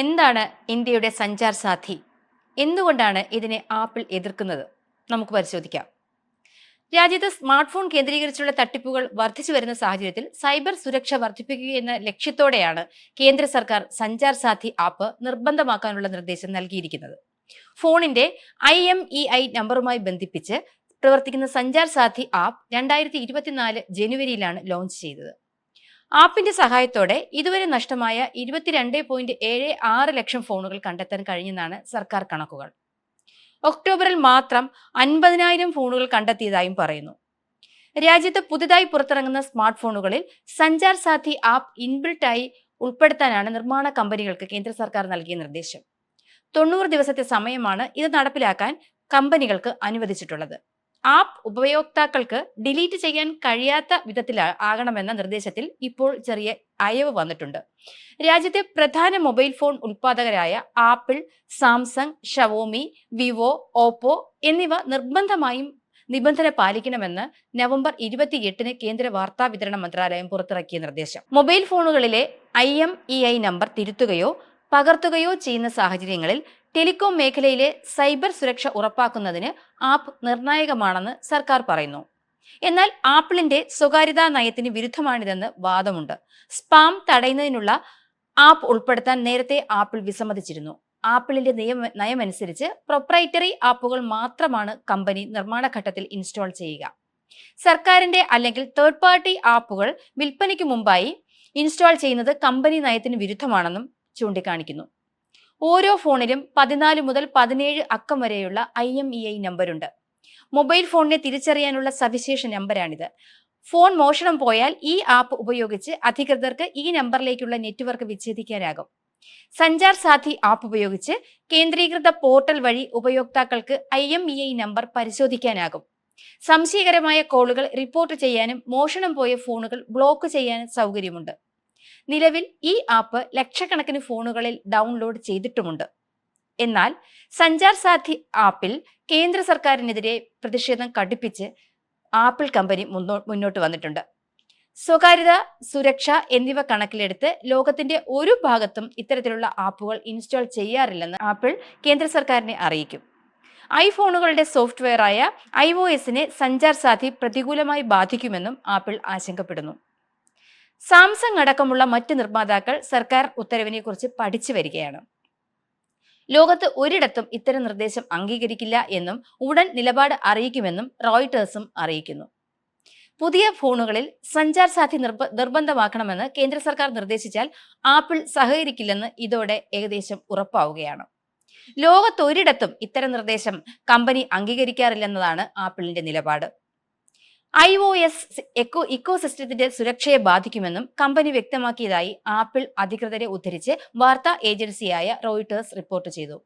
എന്താണ് ഇന്ത്യയുടെ സഞ്ചാർ സാധി എന്തുകൊണ്ടാണ് ഇതിനെ ആപ്പിൾ എതിർക്കുന്നത്? നമുക്ക് പരിശോധിക്കാം. രാജ്യത്ത് സ്മാർട്ട് ഫോൺ കേന്ദ്രീകരിച്ചുള്ള തട്ടിപ്പുകൾ വർദ്ധിച്ചു വരുന്ന സാഹചര്യത്തിൽ സൈബർ സുരക്ഷ വർദ്ധിപ്പിക്കുക എന്ന ലക്ഷ്യത്തോടെയാണ് കേന്ദ്ര സർക്കാർ സഞ്ചാർ സാധി ആപ്പ് നിർബന്ധമാക്കാനുള്ള നിർദ്ദേശം നൽകിയിരിക്കുന്നത്. ഫോണിന്റെ ഐ എം ഇ ഐ നമ്പറുമായി ബന്ധിപ്പിച്ച് പ്രവർത്തിക്കുന്ന സഞ്ചാർ സാധി ആപ്പ് രണ്ടായിരത്തി ഇരുപത്തിനാല് ജനുവരിയിലാണ് ലോഞ്ച് ചെയ്തത്. ആപ്പിന്റെ സഹായത്തോടെ ഇതുവരെ നഷ്ടമായ ഇരുപത്തിരണ്ട് പോയിന്റ് ഏഴ് ആറ് ലക്ഷം ഫോണുകൾ കണ്ടെത്താൻ കഴിഞ്ഞെന്നാണ് സർക്കാർ കണക്കുകൾ. ഒക്ടോബറിൽ മാത്രം അൻപതിനായിരം ഫോണുകൾ കണ്ടെത്തിയതായും പറയുന്നു. രാജ്യത്ത് പുതുതായി പുറത്തിറങ്ങുന്ന സ്മാർട്ട് ഫോണുകളിൽ സഞ്ചാർ സാഥി ആപ്പ് ഇൻബിൽട്ടായി ഉൾപ്പെടുത്താനാണ് നിർമ്മാണ കമ്പനികൾക്ക് കേന്ദ്ര സർക്കാർ നൽകിയ നിർദ്ദേശം. തൊണ്ണൂറ് ദിവസത്തെ സമയമാണ് ഇത് നടപ്പിലാക്കാൻ കമ്പനികൾക്ക് അനുവദിച്ചിട്ടുള്ളത്. ആപ്പ് ഉപയോക്താക്കൾക്ക് ഡിലീറ്റ് ചെയ്യാൻ കഴിയാത്ത വിധത്തിൽ ആകണമെന്ന നിർദ്ദേശത്തിൽ ഇപ്പോൾ ചെറിയ അയവ് വന്നിട്ടുണ്ട്. രാജ്യത്തെ പ്രധാന mobile phone ഉൽപാദകരായ Apple Samsung Xiaomi Vivo Oppo എന്നിവ നിർബന്ധമായും നിബന്ധന പാലിക്കണമെന്ന് നവംബർ ഇരുപത്തിയെട്ടിന് കേന്ദ്ര വാർത്താ വിതരണ മന്ത്രാലയം പുറത്തിറക്കിയ നിർദ്ദേശം. Mobile ഫോണുകളിലെ I M E I number തിരുത്തുകയോ പകർത്തുകയോ ചെയ്യുന്ന സാഹചര്യങ്ങളിൽ ടെലികോം മേഖലയിലെ സൈബർ സുരക്ഷ ഉറപ്പാക്കുന്നതിന് ആപ്പ് നിർണായകമാണെന്ന് സർക്കാർ പറയുന്നു. എന്നാൽ ആപ്പിളിന്റെ സ്വകാര്യതാ നയത്തിന് വിരുദ്ധമാണിതെന്ന് വാദമുണ്ട്. സ്പാം തടയുന്നതിനുള്ള ആപ്പ് ഉൾപ്പെടുത്താൻ നേരത്തെ ആപ്പിൾ വിസമ്മതിച്ചിരുന്നു. ആപ്പിളിന്റെ നിയമ നയമനുസരിച്ച് പ്രൊപ്രൈറ്ററി ആപ്പുകൾ മാത്രമാണ് കമ്പനി നിർമ്മാണ ഘട്ടത്തിൽ ഇൻസ്റ്റാൾ ചെയ്യുക. സർക്കാരിന്റെ അല്ലെങ്കിൽ തേർഡ് പാർട്ടി ആപ്പുകൾ വിൽപ്പനയ്ക്ക് മുമ്പായി ഇൻസ്റ്റാൾ ചെയ്യുന്നത് കമ്പനി നയത്തിന് വിരുദ്ധമാണെന്നും ചൂണ്ടിക്കാണിക്കുന്നു. ഓരോ ഫോണിലും പതിനാല് മുതൽ പതിനേഴ് അക്കം വരെയുള്ള ഐ എം ഇ ഐ നമ്പറുണ്ട് മൊബൈൽ ഫോണിനെ തിരിച്ചറിയാനുള്ള സവിശേഷ നമ്പറാണിത് ഫോൺ മോഷണം പോയാൽ ഈ ആപ്പ് ഉപയോഗിച്ച് അധികൃതർക്ക് ഈ നമ്പറിലേക്കുള്ള നെറ്റ്വർക്ക് വിച്ഛേദിക്കാനാകും. സഞ്ചാർ സാധി ആപ്പ് ഉപയോഗിച്ച് കേന്ദ്രീകൃത പോർട്ടൽ വഴി ഉപയോക്താക്കൾക്ക് I M E I number പരിശോധിക്കാനാകും. സംശയകരമായ കോളുകൾ റിപ്പോർട്ട് ചെയ്യാനും മോഷണം പോയ ഫോണുകൾ ബ്ലോക്ക് ചെയ്യാനും സൗകര്യമുണ്ട്. നിലവിൽ ഈ ആപ്പ് ലക്ഷക്കണക്കിന് ഫോണുകളിൽ ഡൗൺലോഡ് ചെയ്തിട്ടുമുണ്ട്. എന്നാൽ സഞ്ചാർ സാധി ആപ്പിൽ കേന്ദ്ര സർക്കാരിനെതിരെ പ്രതിഷേധം കടുപ്പിച്ച് ആപ്പിൾ കമ്പനി മുന്നോട്ട് വന്നിട്ടുണ്ട്. സ്വകാര്യത സുരക്ഷ എന്നിവ കണക്കിലെടുത്ത് ലോകത്തിന്റെ ഒരു ഭാഗത്തും ഇത്തരത്തിലുള്ള ആപ്പുകൾ ഇൻസ്റ്റാൾ ചെയ്യാറില്ലെന്ന് ആപ്പിൾ കേന്ദ്ര സർക്കാരിനെ അറിയിക്കും. ഐഫോണുകളുടെ സോഫ്റ്റ്വെയറായ ഐ ഒ എസിനെ സഞ്ചാർ സാധി പ്രതികൂലമായി ബാധിക്കുമെന്നും ആപ്പിൾ ആശങ്കപ്പെടുന്നു. സാംസങ് അടക്കമുള്ള മറ്റ് നിർമ്മാതാക്കൾ സർക്കാർ ഉത്തരവിനെ കുറിച്ച് പഠിച്ചു വരികയാണ്. ലോകത്ത് ഒരിടത്തും ഇത്തരം നിർദ്ദേശം അംഗീകരിക്കില്ല എന്നും ഉടൻ നിലപാട് അറിയിക്കുമെന്നും റോയിട്ടേഴ്സും അറിയിക്കുന്നു. പുതിയ ഫോണുകളിൽ സഞ്ചാർ സാധ്യ നിർബ നിർബന്ധമാക്കണമെന്ന് കേന്ദ്ര സർക്കാർ നിർദ്ദേശിച്ചാൽ ആപ്പിൾ സഹകരിക്കില്ലെന്ന് ഇതോടെ ഏകദേശം ഉറപ്പാവുകയാണ്. ലോകത്തൊരിടത്തും ഇത്തരം നിർദ്ദേശം കമ്പനി അംഗീകരിക്കാറില്ലെന്നതാണ് ആപ്പിളിന്റെ നിലപാട്. I O S eco eco സിസ്റ്റത്തിന്റെ സുരക്ഷയെ ബാധിക്കുമെന്നും കമ്പനി വ്യക്തമാക്കിയതായി ആപ്പിൾ അധികൃതരെ ഉദ്ധരിച്ച് വാർത്താ ഏജൻസിയായ റോയിട്ടേഴ്സ് റിപ്പോർട്ട് ചെയ്തു.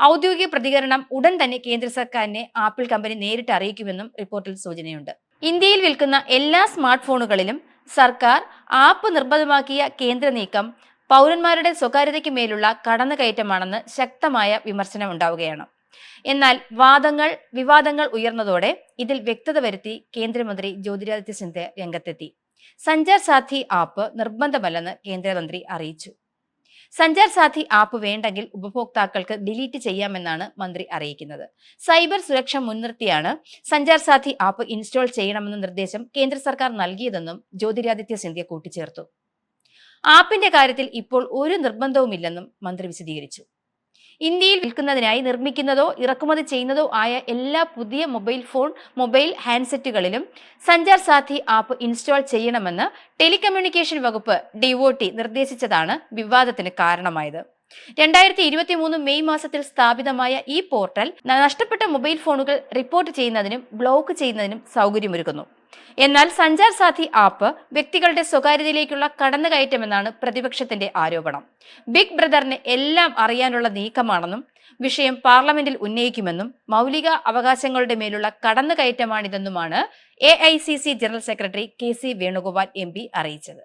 ഔദ്യോഗിക പ്രതികരണം ഉടൻ തന്നെ കേന്ദ്ര സർക്കാരിനെ ആപ്പിൾ കമ്പനി നേരിട്ട് അറിയിക്കുമെന്നും റിപ്പോർട്ടിൽ സൂചനയുണ്ട്. ഇന്ത്യയിൽ വിൽക്കുന്ന എല്ലാ സ്മാർട്ട് ഫോണുകളിലും സർക്കാർ ആപ്പ് നിർബന്ധമാക്കിയ കേന്ദ്ര നീക്കം പൗരന്മാരുടെ സ്വകാര്യതയ്ക്ക് മേലുള്ള കടന്നുകയറ്റമാണെന്ന് ശക്തമായ വിമർശനം ഉണ്ടാവുകയാണ് എന്നാൽ വാദങ്ങൾ വിവാദങ്ങൾ ഉയർന്നതോടെ ഇതിൽ വ്യക്തത വരുത്തി കേന്ദ്രമന്ത്രി ജ്യോതിരാദിത്യ സിന്ധ്യ രംഗത്തെത്തി. സഞ്ചാർ സാഥി ആപ്പ് നിർബന്ധമല്ലെന്ന് കേന്ദ്രമന്ത്രി അറിയിച്ചു. സഞ്ചാർ സാഥി ആപ്പ് വേണ്ടെങ്കിൽ ഉപഭോക്താക്കൾക്ക് ഡിലീറ്റ് ചെയ്യാമെന്നാണ് മന്ത്രി അറിയിക്കുന്നത്. സൈബർ സുരക്ഷ മുൻനിർത്തിയാണ് സഞ്ചാർ സാഥി ആപ്പ് ഇൻസ്റ്റാൾ ചെയ്യണമെന്ന നിർദ്ദേശം കേന്ദ്ര സർക്കാർ നൽകിയതെന്നും ജ്യോതിരാദിത്യ സിന്ധ്യ കൂട്ടിച്ചേർത്തു. ആപ്പിന്റെ കാര്യത്തിൽ ഇപ്പോൾ ഒരു നിർബന്ധവുമില്ലെന്നും മന്ത്രി വിശദീകരിച്ചു. ഇന്ത്യയിൽ വിൽക്കുന്നതിനായി നിർമ്മിക്കുന്നതോ ഇറക്കുമതി ചെയ്യുന്നതോ ആയ എല്ലാ പുതിയ മൊബൈൽ ഫോൺ മൊബൈൽ ഹാൻഡ്സെറ്റുകളിലും സഞ്ചാർ സാഥി ആപ്പ് ഇൻസ്റ്റാൾ ചെയ്യണമെന്ന് ടെലികമ്മ്യൂണിക്കേഷൻ വകുപ്പ് ഡിഒടി നിർദ്ദേശിച്ചതാണ് വിവാദത്തിന് കാരണമായത്. രണ്ടായിരത്തി ഇരുപത്തി മൂന്ന് മെയ് മാസത്തിൽ സ്ഥാപിതമായ ഈ പോർട്ടൽ നഷ്ടപ്പെട്ട മൊബൈൽ ഫോണുകൾ റിപ്പോർട്ട് ചെയ്യുന്നതിനും ബ്ലോക്ക് ചെയ്യുന്നതിനും സൗകര്യമൊരുക്കുന്നു. എന്നാൽ സഞ്ചാർ സാഥി ആപ്പ് വ്യക്തികളുടെ സ്വകാര്യതയിലേക്കുള്ള കടന്നുകയറ്റമെന്നാണ് പ്രതിപക്ഷത്തിന്റെ ആരോപണം. ബിഗ് ബ്രദറിന് എല്ലാം അറിയാനുള്ള നീക്കമാണെന്നും വിഷയം പാർലമെന്റിൽ ഉന്നയിക്കുമെന്നും മൗലിക അവകാശങ്ങളുടെ മേലുള്ള കടന്നുകയറ്റമാണിതെന്നുമാണ് A general secretary K C Venugopal M അറിയിച്ചത്.